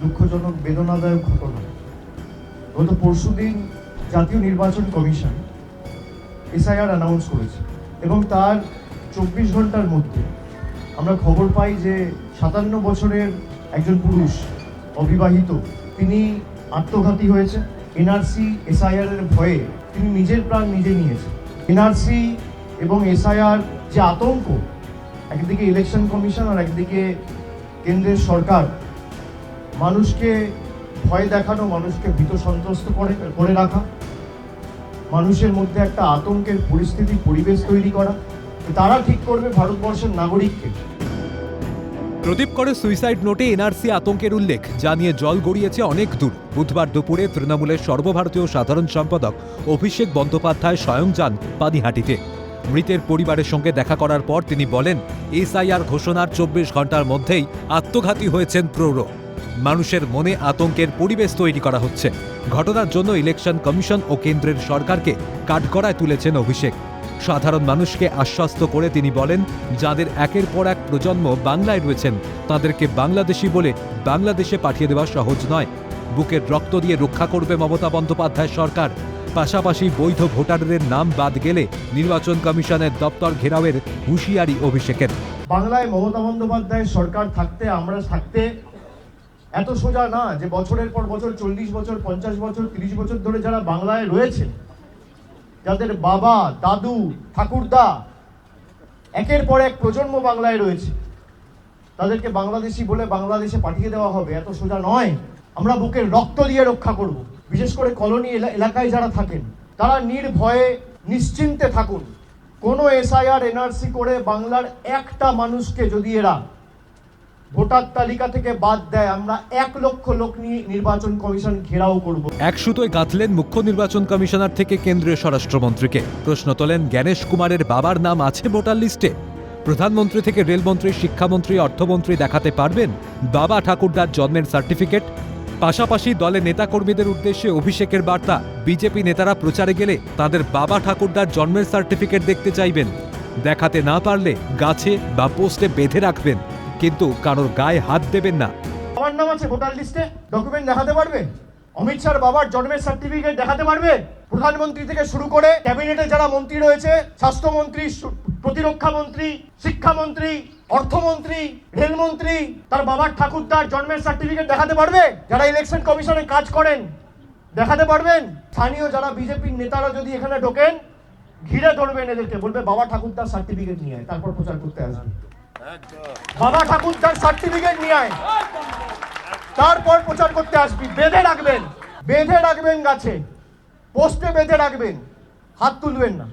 দুঃখজনক, বেদনাদায়ক ঘটনা। গত পরশুদিন জাতীয় নির্বাচন কমিশন এসআইআর অ্যানাউন্স করেছে এবং তার চব্বিশ ঘণ্টার মধ্যে আমরা খবর পাই যে সাতান্ন বছরের একজন পুরুষ অবিবাহিত, তিনি আত্মঘাতী হয়েছে। এনআরসি এসআইআর এর ভয়ে তিনি নিজের প্রাণ নিজে নিয়েছেন। এনআরসি এবং এসআইআর যে আতঙ্ক, একদিকে ইলেকশন কমিশন আর একদিকে কেন্দ্রের সরকার মানুষকে ভয় দেখানো, মানুষকে ভীত সন্ত্রস্ত করে করে রাখা, মানুষের মধ্যে একটা আতঙ্কের পরিস্থিতি, পরিবেশ তৈরি করা, তারা ঠিক করবে ভারতবর্ষের নাগরিককে। প্রদীপ করে সুইসাইড নোটে এনআরসি আতঙ্কের উল্লেখ, যা নিয়ে জল গড়িয়েছে অনেক দূর। বুধবার দুপুরে তৃণমূলের সর্বভারতীয় সাধারণ সম্পাদক অভিষেক বন্দ্যোপাধ্যায় স্বয়ং যান পানিহাটিতে। মৃতের পরিবারের সঙ্গে দেখা করার পর তিনি বলেন, এসআইআর ঘোষণার চব্বিশ ঘণ্টার মধ্যেই আত্মঘাতী হয়েছেন প্রৌঢ়। মানুষের মনে আতঙ্কের পরিবেশ তৈরি করা হচ্ছে। ঘটনার জন্য ইলেকশন কমিশন ও কেন্দ্রের সরকারকে কাঠগড়ায় তুলেছেন অভিষেক। সাধারণ মানুষকে আশ্বস্ত করে তিনি বলেন, যাদের একের পর এক প্রজন্ম বাংলায় রয়েছেন, তাদেরকে বাংলাদেশি বলে বাংলাদেশে পাঠিয়ে দেওয়া সহজ নয়। বুকের রক্ত দিয়ে রক্ষা করবে মমতা বন্দ্যোপাধ্যায় সরকার। পাশাপাশি বৈধ ভোটারদের নাম বাদ গেলে নির্বাচন কমিশনের দপ্তর ঘেরাওয়ের হুঁশিয়ারি অভিষেকের। বাংলায় মমতা বন্দ্যোপাধ্যায়ের সরকার থাকতে, আমরা থাকতে এত সোজা না যে বছরের পর বছর, চল্লিশ বছর, পঞ্চাশ বছর, তিরিশ বছর ধরে যারা বাংলায় রয়েছে, যাদের বাবা, দাদু, ঠাকুরদা, একের পর এক প্রজন্ম বাংলায় রয়েছে, তাদেরকে বাংলাদেশি বলে বাংলাদেশে পাঠিয়ে দেওয়া হবে, এত সোজা নয়। আমরা বুকের রক্ত দিয়ে রক্ষা করব। বিশেষ করে কলোনি এলা- এলাকায় যারা থাকেন, তারা নির্ভয়ে, নিশ্চিন্তে থাকুন। কোনো এসআইআর এনআরসি করে বাংলার একটা মানুষকে যদি এরা ভোটার তালিকা থেকে বাদ দেয়। আমরা এক লক্ষ লোক নিয়ে নির্বাচন কমিশন ঘেরাও করব। এক সুতোয় গাঁথলেন মুখ্য নির্বাচন কমিশনার থেকে কেন্দ্রীয় স্বরাষ্ট্রমন্ত্রীকে। প্রশ্ন তোলেন, জ্ঞানেশ কুমারের বাবার নাম আছে ভোটার লিস্টে? প্রধানমন্ত্রী থেকে রেলমন্ত্রী, শিক্ষামন্ত্রী, অর্থমন্ত্রী দেখাতে পারবেন বাবা ঠাকুরদার জন্মের সার্টিফিকেট? পাশাপাশি দলের নেতাকর্মীদের উদ্দেশ্যে অভিষেকের বার্তা, বিজেপি নেতারা প্রচারে গেলে তাদের বাবা ঠাকুরদার জন্মের সার্টিফিকেট দেখতে চাইবেন। দেখাতে না পারলে গাছে বা পোস্টে বেঁধে রাখবেন। কিন্তু কারোর গায়ে হাত দেবেন না। আমার নাম আছে ভোটার লিস্টে ডকুমেন্ট দেখাতে পারবে অমিত শাহর বাবার জন্মের সার্টিফিকেট দেখাতে পারবে প্রধানমন্ত্রী থেকে শুরু করে ক্যাবিনেটে যারা মন্ত্রী রয়েছে, স্বাস্থ্যমন্ত্রী প্রতিরক্ষা মন্ত্রী, শিক্ষামন্ত্রী, অর্থমন্ত্রী, রেলমন্ত্রী, তার বাবার ঠাকুরদার জন্মের সার্টিফিকেট দেখাতে পারবে? যারা ইলেকশন কমিশনে কাজ করেন, দেখাতে পারবেন? স্থানীয় যারা বিজেপির নেতারা যদি এখানে ঢোকেন, ঘিরে ধরবেন এদেরকে, বলবে বাবা ঠাকুরদার সার্টিফিকেট নিয়ে তারপর প্রচার করতে আসবে। বাবা ঠাকুর তার সার্টিফিকেট নিয়ে আয়। তারপর প্রচার করতে আসবি। বেঁধে রাখবেন। বেঁধে রাখবেন গাছে। পোস্টে বেঁধে রাখবেন। হাত তুলবেন না।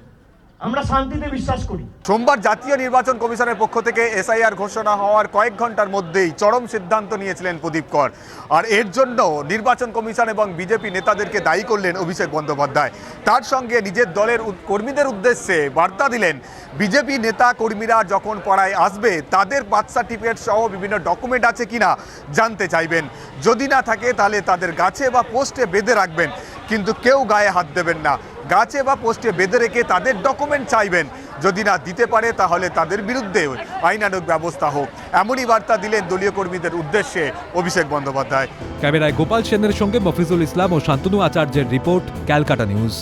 আমরা শান্তিতে বিশ্বাস করি। সোমবার জাতীয় নির্বাচন কমিশনের পক্ষ থেকে এসআইআর ঘোষণা হওয়ার কয়েক ঘণ্টার মধ্যেই চরম সিদ্ধান্ত নিয়েছিলেন প্রদীপ কর। আর এর জন্য নির্বাচন কমিশন এবং বিজেপি নেতাদেরকে দায়ী করলেন অভিষেক বন্দ্যোপাধ্যায়। তার সঙ্গে নিজের দলের কর্মীদের উদ্দেশ্যে বার্তা দিলেন, বিজেপি নেতা কর্মীরা যখন পাড়ায় আসবে, তাদের বার্থ সার্টিফিকেট সহ বিভিন্ন ডকুমেন্ট আছে কিনা জানতে চাইবেন। যদি না থাকে, তাহলে তাদের গাছে বা পোস্টে বেঁধে রাখবেন। কিন্তু কেউ গায়ে হাত দেবেন না। গাছে বা পোস্টে বেঁধে রেখে তাদের ডকুমেন্ট চাইবেন। যদি না দিতে পারে, তাহলে তাদের বিরুদ্ধে আইনানুক ব্যবস্থা হোক। এমনই বার্তা দিলেন দলীয় কর্মীদের উদ্দেশ্যে অভিষেক বন্দ্যোপাধ্যায়। ক্যামেরায় গোপাল সেনের সঙ্গে মফিজুল ইসলাম ও শান্তনু আচার্যের রিপোর্ট, ক্যালকাটা নিউজ।